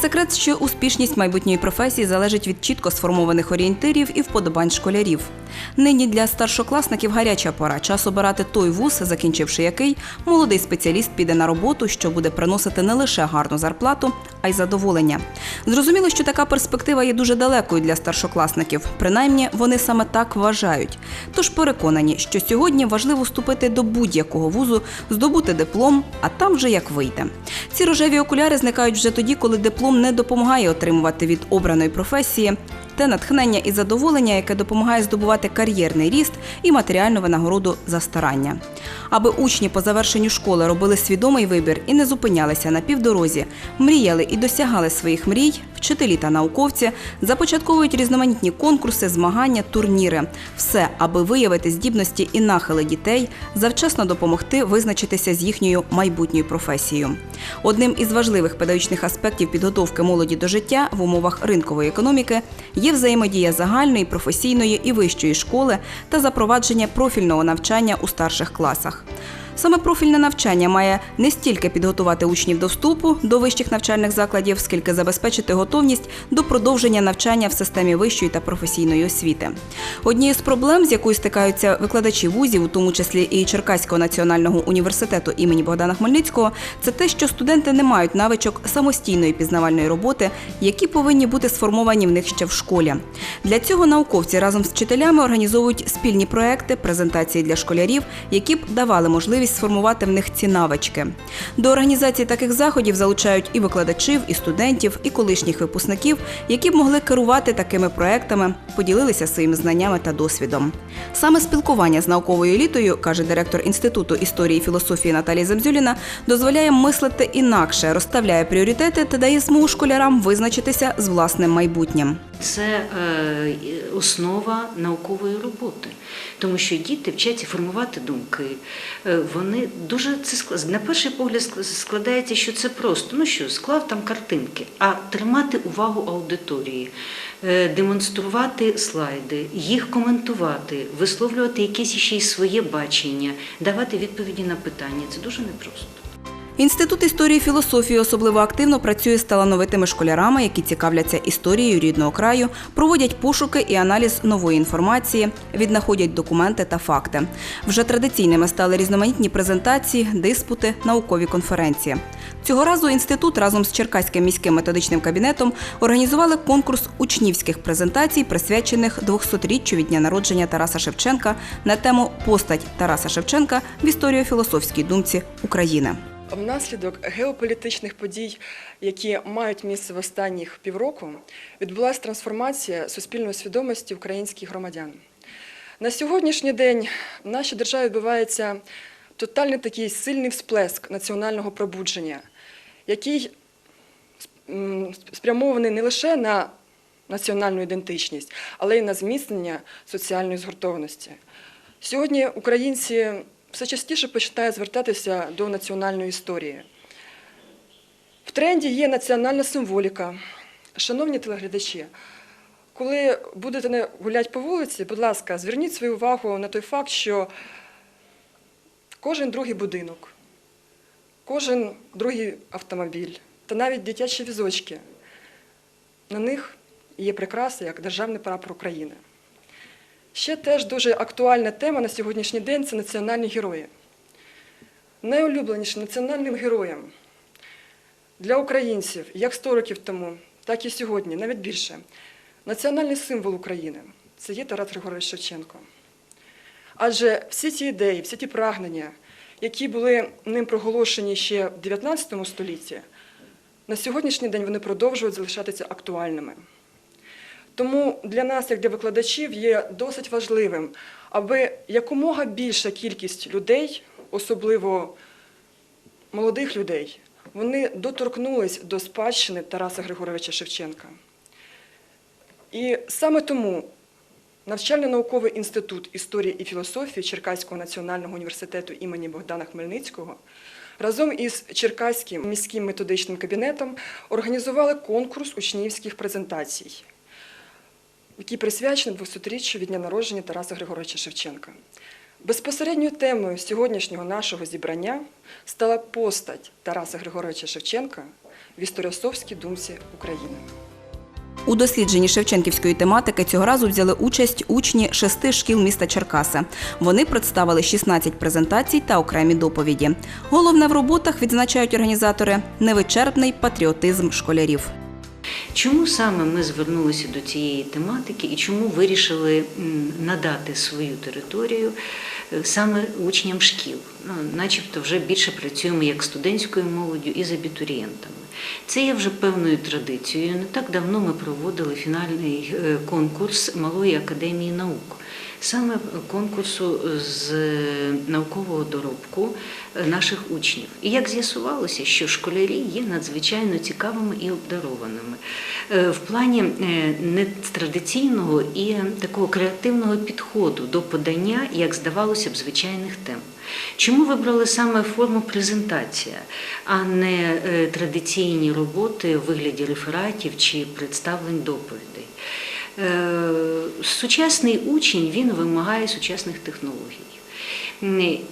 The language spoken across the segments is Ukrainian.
Секрет, що успішність майбутньої професії залежить від чітко сформованих орієнтирів і вподобань школярів. Нині для старшокласників гаряча пора час обирати той вуз, закінчивши який молодий спеціаліст піде на роботу, що буде приносити не лише гарну зарплату, а й задоволення. Зрозуміло, що така перспектива є дуже далекою для старшокласників. Принаймні, вони саме так вважають. Тож переконані, що сьогодні важливо вступити до будь-якого вузу, здобути диплом, а там вже як вийде. Ці рожеві окуляри зникають вже тоді, коли диплом не допомагає отримувати від обраної професії те натхнення і задоволення, яке допомагає здобувати кар'єрний ріст і матеріальну винагороду за старання. Аби учні по завершенню школи робили свідомий вибір і не зупинялися на півдорозі, мріяли і досягали своїх мрій, вчителі та науковці започатковують різноманітні конкурси, змагання, турніри. Все, аби виявити здібності і нахили дітей, завчасно допомогти визначитися з їхньою майбутньою професією. Одним із важливих педагогічних аспектів підготовки молоді до життя в умовах ринкової економіки є взаємодія загальної, професійної і вищої школи та запровадження профільного навчання у старших класах класах. Саме профільне навчання має не стільки підготувати учнів до вступу до вищих навчальних закладів, скільки забезпечити готовність до продовження навчання в системі вищої та професійної освіти. Однією з проблем, з якою стикаються викладачі вузів, у тому числі і Черкаського національного університету імені Богдана Хмельницького, це те, що студенти не мають навичок самостійної пізнавальної роботи, які повинні бути сформовані в них ще в школі. Для цього науковці разом з вчителями організовують спільні проекти, презентації для школярів, які б давали можливість сформувати в них ці навички. До організації таких заходів залучають і викладачів, і студентів, і колишніх випускників, які б могли керувати такими проектами, поділилися своїми знаннями та досвідом. Саме спілкування з науковою елітою, каже директор Інституту історії і філософії Наталія Земзюліна, дозволяє мислити інакше, розставляє пріоритети та дає змогу школярам визначитися з власним майбутнім. Це е, основа наукової роботи, тому що діти вчаться формувати думки. Е, Вони дуже це ск- на перший погляд складається, що це просто. Ну що, склав там картинки, а тримати увагу аудиторії, е, демонструвати слайди, їх коментувати, висловлювати якесь ще й своє бачення, давати відповіді на питання. Це дуже непросто. Інститут історії філософії особливо активно працює з талановитими школярами, які цікавляться історією рідного краю, проводять пошуки і аналіз нової інформації, віднаходять документи та факти. Вже традиційними стали різноманітні презентації, диспути, наукові конференції. Цього разу інститут разом з Черкаським міським методичним кабінетом організували конкурс учнівських презентацій, присвячених 200-річчю від дня народження Тараса Шевченка на тему Постать Тараса Шевченка в історіо-філософській думці України. Внаслідок геополітичних подій, які мають місце в останніх півроку, відбулася трансформація суспільної свідомості українських громадян. На сьогоднішній день в нашій державі відбувається тотальний такий сильний всплеск національного пробудження, який спрямований не лише на національну ідентичність, але й на зміцнення соціальної згуртованості. Сьогодні українці все частіше починають звертатися до національної історії. В тренді є національна символіка. Шановні телеглядачі, коли будете гуляти по вулиці, будь ласка, зверніть свою увагу на той факт, що кожен другий будинок, кожен другий автомобіль та навіть дитячі візочки, на них є прикраси як державний прапор України. Ще теж дуже актуальна тема на сьогоднішній день це національні герої. Найулюбленішим національним героєм для українців як 100 років тому, так і сьогодні, навіть більше, національний символ України це є Тарас Григорович Шевченко. Адже всі ці ідеї, всі ті прагнення, які були ним проголошені ще в 19 столітті, на сьогоднішній день вони продовжують залишатися актуальними. Тому для нас, як для викладачів, є досить важливим, аби якомога більша кількість людей, особливо молодих людей, вони доторкнулись до спадщини Тараса Григоровича Шевченка. І саме тому навчально-науковий інститут історії і філософії Черкаського національного університету імені Богдана Хмельницького разом із Черкаським міським методичним кабінетом організували конкурс учнівських презентацій який присвячений 200-річчю від дня народження Тараса Григоровича Шевченка. Безпосередньою темою сьогоднішнього нашого зібрання стала постать Тараса Григоровича Шевченка в історіосовській думці України. У дослідженні шевченківської тематики цього разу взяли участь учні шести шкіл міста Черкаси. Вони представили 16 презентацій та окремі доповіді. Головне в роботах відзначають організатори невичерпний патріотизм школярів. Чому саме ми звернулися до цієї тематики і чому вирішили надати свою територію е, саме учням шкіл? Ну, начебто вже більше працюємо як студентською молоддю і з абітурієнтами. Це є вже певною традицією. Не так давно ми проводили фінальний е, конкурс Малої академії наук. Саме конкурсу з наукового доробку е, наших учнів. І як з'ясувалося, що школярі є надзвичайно цікавими і обдарованими Е, в плані е, нетрадиційного і такого креативного підходу до подання, як здавалося б, звичайних тем. Чому вибрали саме форму презентація, а не е, традиційні роботи у вигляді рефератів чи представлень доповідей? Е, Сучасний учень він вимагає сучасних технологій.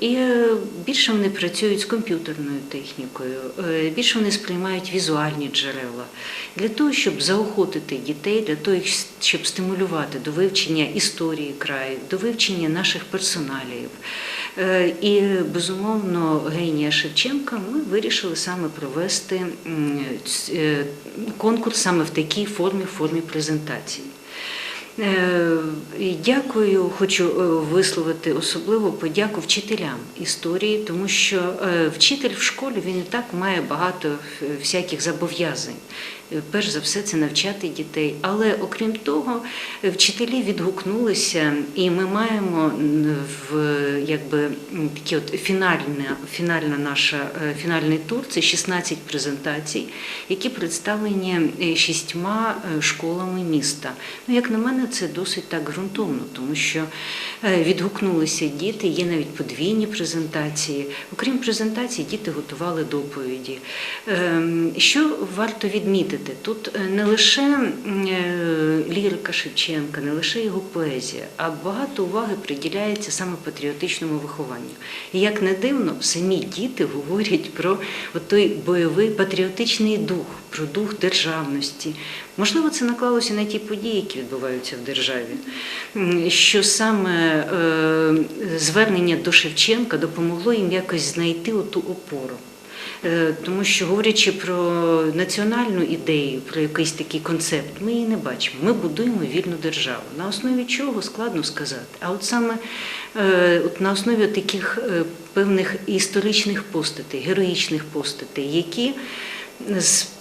І е, більше вони працюють з комп'ютерною технікою, е, більше вони сприймають візуальні джерела для того, щоб заохотити дітей, для того, щоб стимулювати до вивчення історії краю, до вивчення наших персоналів. І безумовно генія Шевченка ми вирішили саме провести конкурс саме в такій формі, формі презентації. Е, Дякую, хочу е, висловити особливу подяку вчителям історії, тому що е, вчитель в школі він і так має багато всяких зобов'язань. Перш за все, це навчати дітей. Але окрім того, вчителі відгукнулися, і ми маємо в якби такі от фінальна, фінальна наша е, фінальний тур це 16 презентацій, які представлені е, шістьма е, школами міста. Ну, як на мене, це досить так ґрунтовно, тому що відгукнулися діти, є навіть подвійні презентації. Окрім презентацій, діти готували доповіді. Ем, Що варто відмітити? Тут е, не лише е, лірика Шевченка, не лише його поезія, а багато уваги приділяється саме патріотичному вихованню. І як не дивно, самі діти говорять про той бойовий патріотичний дух, про дух державності. Можливо, це наклалося на ті події, які відбуваються в державі, що саме е, звернення до Шевченка допомогло їм якось знайти оту опору. Е, Тому що говорячи про національну ідею, про якийсь такий концепт, ми її не бачимо. Ми будуємо вільну державу. На основі чого складно сказати. А от саме е, от на основі таких е, певних історичних постатей, героїчних постатей, які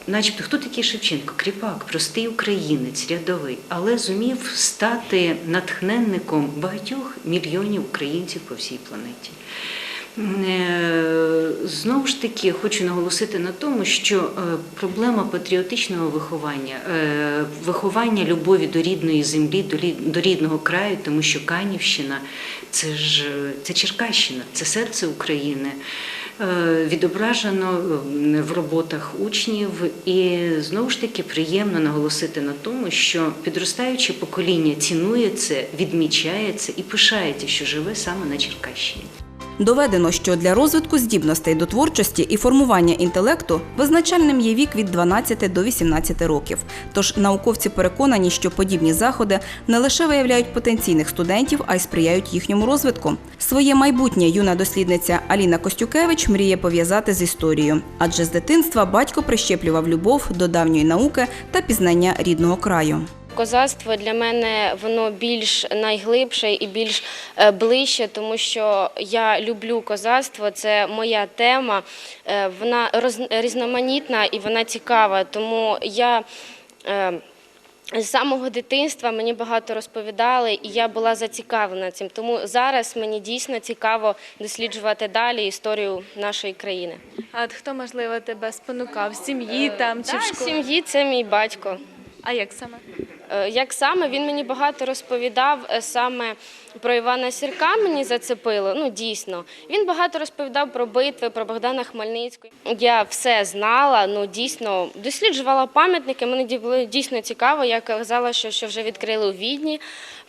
начебто хто такий Шевченко? Кріпак, простий українець, рядовий, але зумів стати натхненником багатьох мільйонів українців по всій планеті. Е, Знову ж таки, хочу наголосити на тому, що е, проблема патріотичного виховання, е, виховання любові до рідної землі, до рідного краю, тому що Канівщина це ж це Черкащина, це серце України. Відображено в роботах учнів, і знову ж таки приємно наголосити на тому, що підростаюче покоління цінує це, відмічає це і пишається, що живе саме на Черкащині. Доведено, що для розвитку здібностей до творчості і формування інтелекту визначальним є вік від 12 до 18 років. Тож науковці переконані, що подібні заходи не лише виявляють потенційних студентів, а й сприяють їхньому розвитку. Своє майбутнє юна дослідниця Аліна Костюкевич мріє пов'язати з історією, адже з дитинства батько прищеплював любов до давньої науки та пізнання рідного краю. Козацтво для мене воно більш найглибше і більш е, ближче, тому що я люблю козацтво, це моя тема. Е, Вона різноманітна і вона цікава. Тому я е, з самого дитинства мені багато розповідали, і я була зацікавлена цим. Тому зараз мені дійсно цікаво досліджувати далі історію нашої країни. А от хто, можливо, тебе спонукав? З сім'ї там чи в школі? сім'ї це мій батько. А як саме? Е, Як саме він мені багато розповідав е, саме про Івана Сірка, мені зацепило. Ну дійсно, він багато розповідав про битви, про Богдана Хмельницького. Я все знала. Ну дійсно досліджувала пам'ятники. Мені було дійсно цікаво. Я казала, що, що вже відкрили у Відні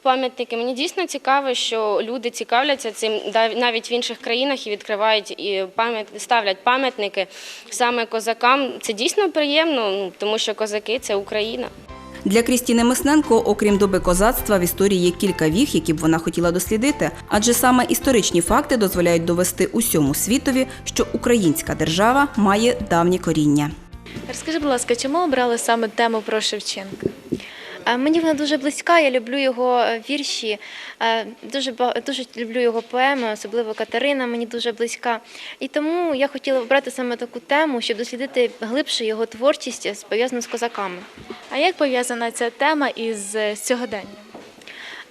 пам'ятники. Мені дійсно цікаво, що люди цікавляться цим навіть в інших країнах і відкривають і пам'ят ставлять пам'ятники саме козакам. Це дійсно приємно, ну, тому що козаки це Україна. Для Крістіни Мисненко, окрім доби козацтва, в історії є кілька віх, які б вона хотіла дослідити, адже саме історичні факти дозволяють довести усьому світові, що українська держава має давні коріння. Розкажи, будь ласка, чому обрали саме тему про Шевченка? А Мені вона дуже близька, я люблю його е, вірші, е, дуже, дуже люблю його поеми, особливо Катерина мені дуже близька. І тому я хотіла обрати саме таку тему, щоб дослідити глибше його творчість, е, пов'язану з козаками. А як пов'язана ця тема із е, сьогоденням?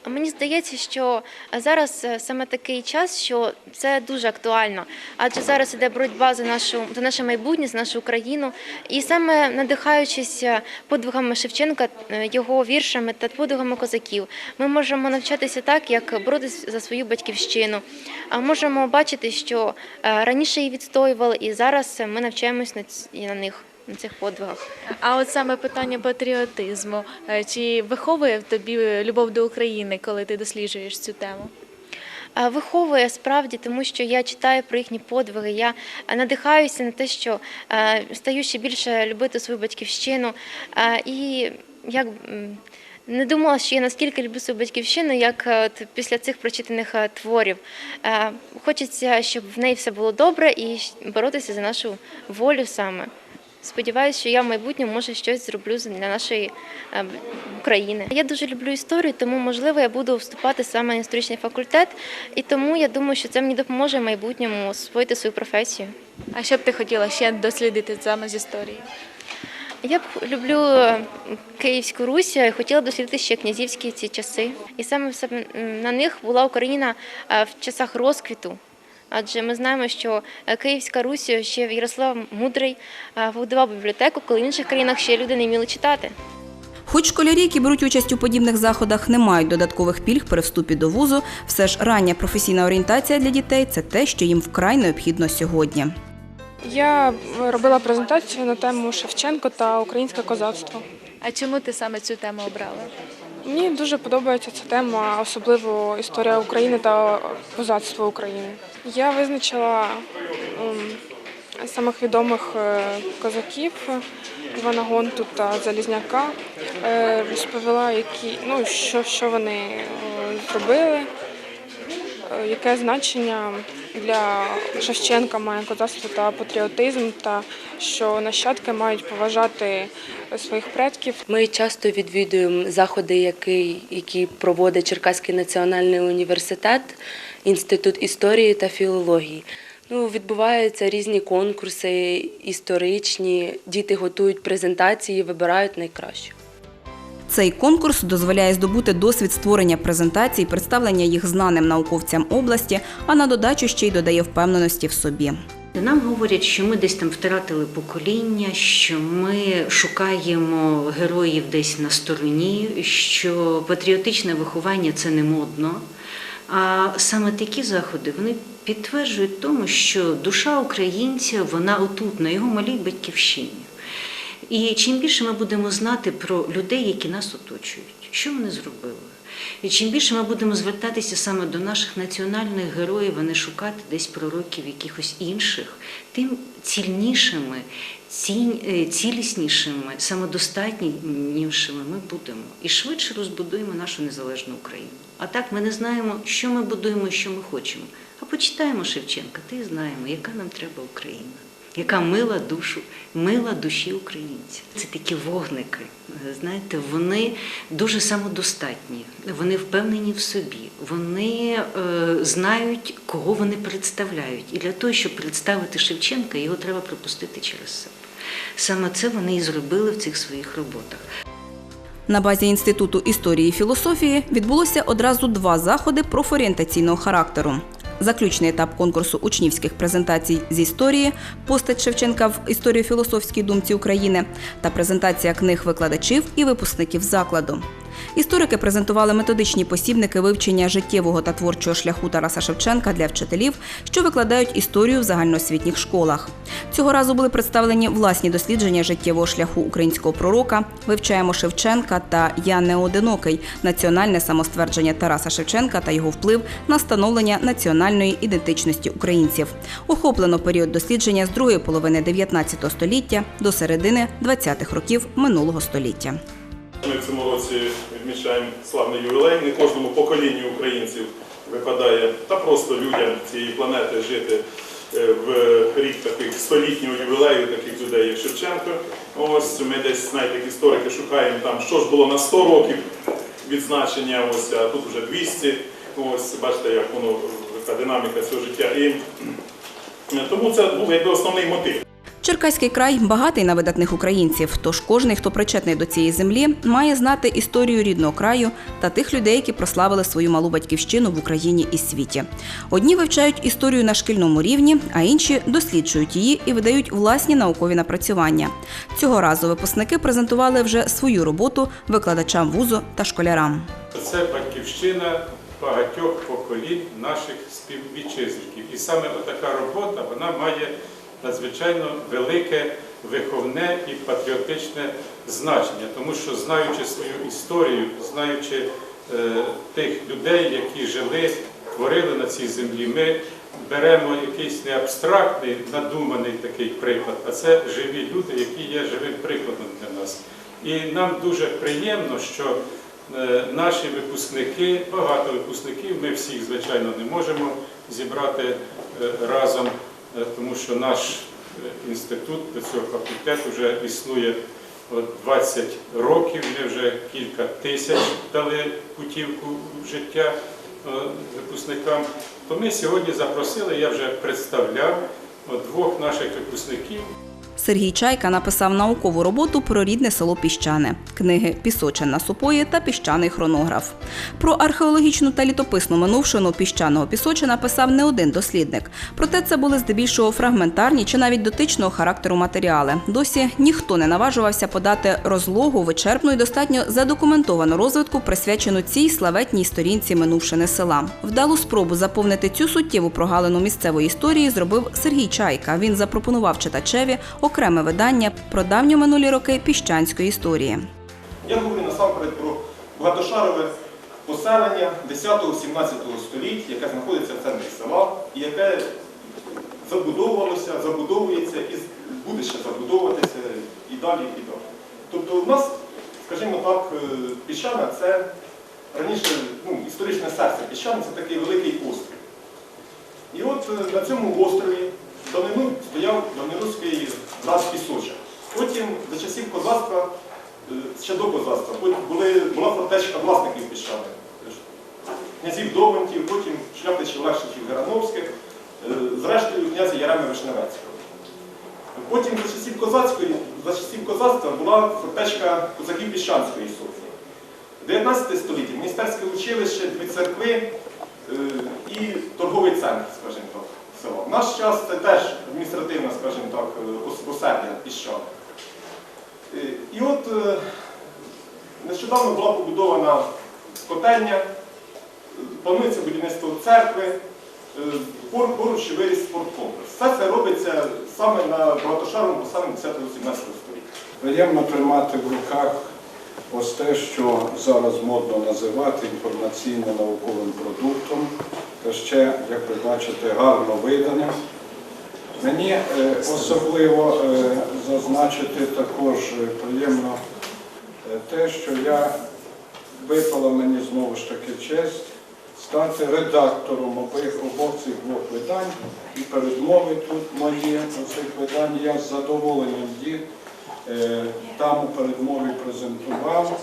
Мені здається, що зараз е, саме такий час, що це дуже актуально, адже зараз іде боротьба за нашу за наше майбутнє, за нашу Україну. І саме надихаючись е, подвигами Шевченка, е, його віршами та подвигами козаків, ми можемо навчатися так, як боротися за свою батьківщину. А можемо бачити, що е, раніше її відстоювали, і зараз ми навчаємось на на них. На цих подвигах. А от саме питання патріотизму. Е, Чи виховує в тобі любов до України, коли ти досліджуєш цю тему? Виховує справді, тому що я читаю про їхні подвиги. Я надихаюся на те, що е, стаю ще більше любити свою батьківщину. Е, І як не думала, що я наскільки люблю свою батьківщину, як е, от після цих прочитаних е, творів. Е, Хочеться, щоб в неї все було добре і боротися за нашу волю саме. Сподіваюся, що я в майбутньому може щось зроблю для нашої е, України. Я дуже люблю історію, тому можливо я буду вступати саме на історичний факультет, і тому я думаю, що це мені допоможе в майбутньому освоїти свою професію. А що б ти хотіла ще дослідити саме з історії? Я б люблю е, Київську Русь і хотіла дослідити ще князівські ці часи. І саме саме, на них була Україна е, в часах розквіту. Адже ми знаємо, що е, Київська Русь ще Ярослав Мудрий е, побудував бібліотеку, коли в інших країнах ще люди не вміли читати. Хоч школярі, які беруть участь у подібних заходах, не мають додаткових пільг при вступі до вузу, все ж рання професійна орієнтація для дітей це те, що їм вкрай необхідно сьогодні. Я робила презентацію на тему Шевченко та українське козацтво. А чому ти саме цю тему обрала? Мені дуже подобається ця тема, особливо історія України та козацтво України. Я визначила ем, самих відомих е, козаків Івана Гонту та Залізняка, Е, розповіла, які, ну, що, що вони е, зробили, яке значення для Шевченка має козацтво та патріотизм, та що нащадки мають поважати своїх предків. Ми часто відвідуємо заходи, які, які проводить Черкаський національний університет, інститут історії та філології. Ну, відбуваються різні конкурси історичні. Діти готують презентації, вибирають найкраще. Цей конкурс дозволяє здобути досвід створення презентацій, представлення їх знаним науковцям області, а на додачу ще й додає впевненості в собі. Нам говорять, що ми десь там втратили покоління, що ми шукаємо героїв десь на стороні, що патріотичне виховання це не модно. А саме такі заходи вони підтверджують тому, що душа українця вона отут, на його малій батьківщині. І чим більше ми будемо знати про людей, які нас оточують, що вони зробили. І чим більше ми будемо звертатися саме до наших національних героїв, а не шукати десь пророків якихось інших, тим цільнішими, е, ціліснішими, самодостатнішими ми будемо. І швидше розбудуємо нашу незалежну Україну. А так ми не знаємо, що ми будуємо що ми хочемо. А почитаємо Шевченка, й знаємо, яка нам треба Україна яка мила душу, мила душі українців. Це такі вогники. Знаєте, вони дуже самодостатні, вони впевнені в собі, вони е, знають, кого вони представляють. І для того, щоб представити Шевченка, його треба пропустити через себе. Саме це вони і зробили в цих своїх роботах. На базі Інституту історії і філософії відбулося одразу два заходи профорієнтаційного характеру. заключний етап конкурсу учнівських презентацій з історії, постать Шевченка в історію філософській думці України та презентація книг викладачів і випускників закладу. Історики презентували методичні посібники вивчення життєвого та творчого шляху Тараса Шевченка для вчителів, що викладають історію в загальноосвітніх школах. Цього разу були представлені власні дослідження життєвого шляху українського пророка. Вивчаємо Шевченка та Я не одинокий національне самоствердження Тараса Шевченка та його вплив на становлення національної ідентичності українців. Охоплено період дослідження з другої половини 19 століття до середини 20-х років минулого століття. Ми в цьому році відмічаємо славний ювілей. Не кожному поколінню українців випадає та просто людям цієї планети жити е, в рік таких столітнього ювілею, таких людей, як Шевченко. Ось ми десь, знаєте, як історики шукаємо там, що ж було на 100 років відзначення, ось, а тут вже 200. Ось бачите, як воно яка динаміка цього життя. І тому це був якби основний мотив. Черкаський край багатий на видатних українців, тож кожний, хто причетний до цієї землі, має знати історію рідного краю та тих людей, які прославили свою малу батьківщину в Україні і світі. Одні вивчають історію на шкільному рівні, а інші досліджують її і видають власні наукові напрацювання. Цього разу випускники презентували вже свою роботу викладачам вузу та школярам. Це батьківщина багатьох поколінь наших співвітчизників. І саме така робота вона має надзвичайно велике виховне і патріотичне значення, тому що знаючи свою історію, знаючи е, тих людей, які жили, творили на цій землі, ми беремо якийсь не абстрактний, надуманий такий приклад, а це живі люди, які є живим прикладом для нас. І нам дуже приємно, що е, наші випускники, багато випускників, ми всіх, звичайно, не можемо зібрати е, разом, тому що наш е, інститут до цього факультету вже існує от 20 років, ми вже кілька тисяч дали путівку життя е, випускникам. То ми сьогодні запросили, я вже представляв двох наших випускників. Сергій Чайка написав наукову роботу про рідне село Піщане, книги Пісочин на супої та Піщаний хронограф. Про археологічну та літописну минувшину піщаного Пісочина писав не один дослідник. Проте це були здебільшого фрагментарні чи навіть дотичного характеру матеріали. Досі ніхто не наважувався подати розлогу, вичерпну і достатньо задокументовану розвитку, присвячену цій славетній сторінці минувшини села. Вдалу спробу заповнити цю суттєву прогалину місцевої історії зробив Сергій Чайка. Він запропонував читачеві окреме видання про давньо минулі роки піщанської історії. Я говорю насамперед про багатошарове поселення 10-17 століть, яке знаходиться в центрі села і яке забудовувалося, забудовується і буде ще забудовуватися і далі, і далі. Тобто у нас, скажімо так, е, піщана це раніше ну, історичне серце піщани це такий великий острів. І от е, на цьому острові давнину стояв давнинуський брат Пісоча. Потім за часів козацтва, е, ще до козацтва, були, була фортечка власників піщани. Князів Довгантів, потім шляхтичів Лешників Герановських, е, зрештою князя Яреми Вишневецького. Потім за часів козацької, за часів козацтва була фортечка козаків Піщанської Софії. 19 століття міністерське училище, дві церкви е, і торговий центр, скажімо так, села. В наш час це теж адміністративна, скажімо так, е, ос- осердя піщани. Е, І от е, нещодавно була побудована котельня, планується будівництво церкви, поруч виріс спорткомплекс. Все це робиться саме на багатошаровому поселенні 10-17 століття. Приємно тримати в руках ось те, що зараз модно називати інформаційно-науковим продуктом, та ще, як ви бачите, гарно видане. Мені е, особливо е, зазначити також е, приємно те, що я випала мені знову ж таки честь стати редактором обох, обох цих двох видань. І передмови тут мої цих видань я з задоволенням е, там у передмові презентував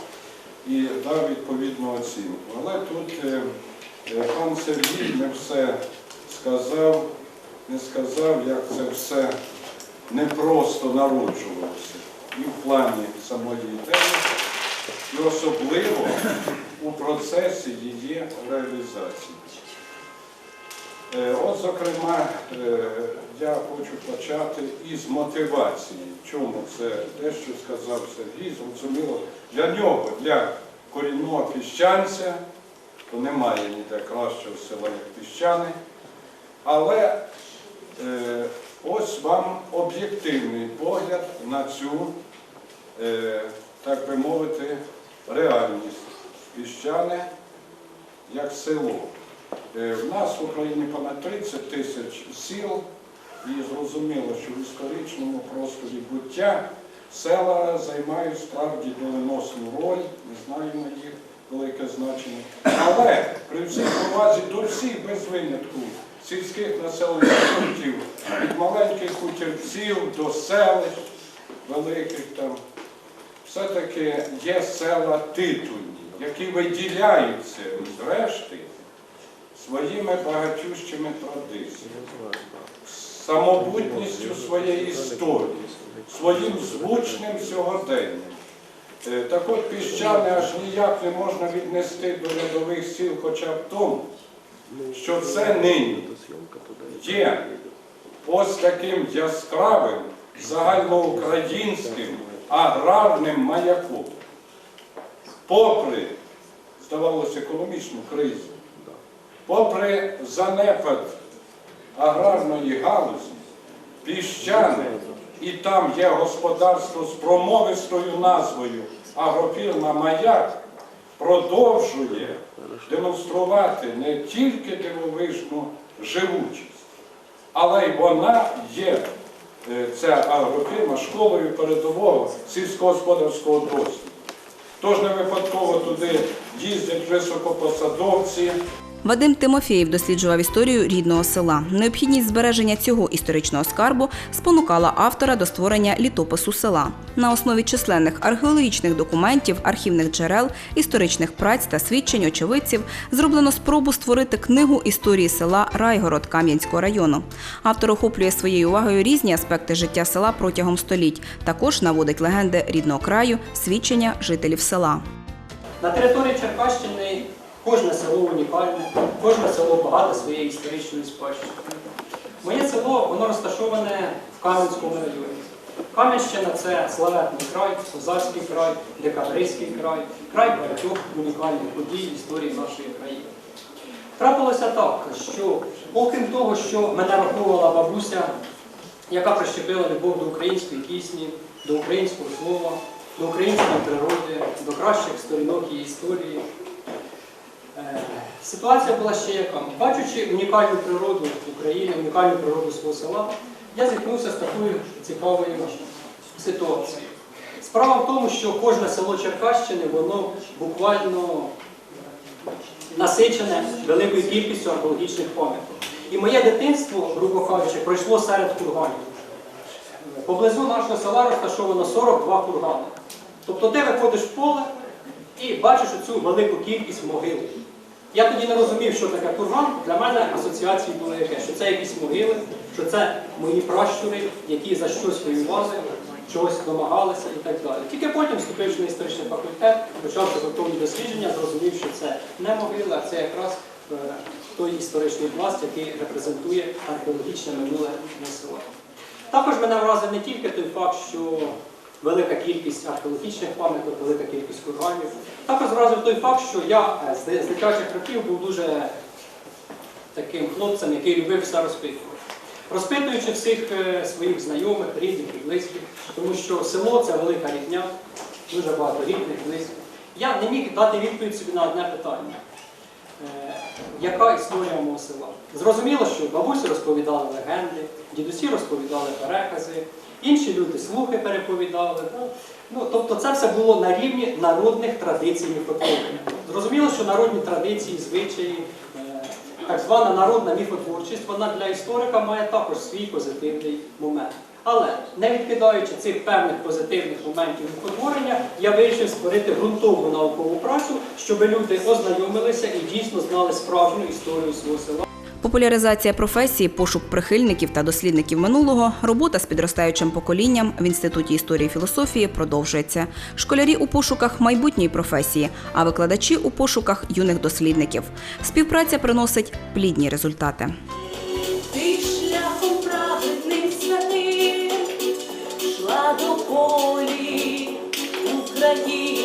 і дав відповідну оцінку. Але тут е, е, пан Сергій не все сказав, не сказав, як це все непросто народжувалося і в плані самої теми, і особливо у процесі її реалізації. Е, От, зокрема, е, я хочу почати із мотивації. Чому це те, що сказав Сергій, зрозуміло, для нього, для корінного піщанця, то немає ніде кращого села, як піщани. Але е, ось вам об'єктивний погляд на цю, е, так би мовити, реальність. Піщани як село. Е, В нас в Україні понад 30 тисяч сіл, і зрозуміло, що в історичному просторі буття села займають справді доленосну роль, ми знаємо їх велике значення. Але при всій повазі до всіх без винятку сільських населених пунктів, від маленьких хутірців до селищ великих там, все-таки є села титульні, які виділяються з решти своїми багатющими традиціями, самобутністю своєї історії, своїм звучним сьогоденням. Е, Так от піщани аж ніяк не можна віднести до рядових сіл, хоча б тому, що це нині є ось таким яскравим загальноукраїнським аграрним маяком. Попри, здавалося, економічну кризу, попри занепад аграрної галузі, піщани, і там є господарство з промовистою назвою Агрофірма Маяк, продовжує демонструвати не тільки дивовижну живучість, але й вона є, е, ця агрофірма, школою передового сільськогосподарського досвіду. Тож не випадково туди їздять високопосадовці. Вадим Тимофєєв досліджував історію рідного села. Необхідність збереження цього історичного скарбу спонукала автора до створення літопису села. На основі численних археологічних документів, архівних джерел, історичних праць та свідчень очевидців зроблено спробу створити книгу історії села Райгород Кам'янського району. Автор охоплює своєю увагою різні аспекти життя села протягом століть. Також наводить легенди рідного краю, свідчення жителів села. На території Черкащини кожне село унікальне, кожне село багате своєї історичної спадщини. Моє село воно розташоване в Кам'янському районі. Кам'янщина це славетний край, козацький край, декабристський край, край багатьох унікальних подій в історії нашої країни. Трапилося так, що окрім того, що мене виховувала бабуся, яка прищепила любов до української пісні, до українського слова, до української природи, до кращих сторінок її історії. Е, Ситуація була ще яка. Бачучи унікальну природу України, унікальну природу свого села, я зіткнувся з такою цікавою ситуацією. Справа в тому, що кожне село Черкащини, воно буквально насичене великою кількістю археологічних пам'яток. І моє дитинство, грубо кажучи, пройшло серед курганів. Поблизу нашого села розташовано 42 кургани. Тобто ти виходиш в поле і бачиш оцю велику кількість могил. Я тоді не розумів, що таке курган. Для мене асоціації були яке, що це якісь могили, що це мої пращури, які за щось воювали, чогось домагалися і так далі. Тільки потім, вступивши на історичний факультет, почавши готові дослідження, зрозумів, що це не могила, а це якраз е, той історичний пласт, який репрезентує археологічне минуле села. Також мене вразив не тільки той факт, що велика кількість археологічних пам'яток, велика кількість курганів. Також вразив той факт, що я е, з дитячих років був дуже таким хлопцем, який любив все розпитувати. Розпитуючи всіх е, своїх знайомих, рідних і близьких, тому що село це велика рідня, дуже багато рідних, близьких. Я не міг дати відповідь собі на одне питання. Яка історія мого села? Зрозуміло, що бабусі розповідали легенди, дідусі розповідали перекази, інші люди слухи переповідали. Ну, тобто це все було на рівні народних традицій міфотворення. Зрозуміло, що народні традиції, звичаї, е, так звана народна міфотворчість, вона для історика має також свій позитивний момент. Але не відкидаючи цих певних позитивних моментів міфотворення, я вирішив створити ґрунтовну наукову працю, щоб люди ознайомилися і дійсно знали справжню історію свого села. Популяризація професії, пошук прихильників та дослідників минулого, робота з підростаючим поколінням в інституті історії і філософії продовжується. Школярі у пошуках майбутньої професії, а викладачі у пошуках юних дослідників. Співпраця приносить плідні результати. Полі, Україно,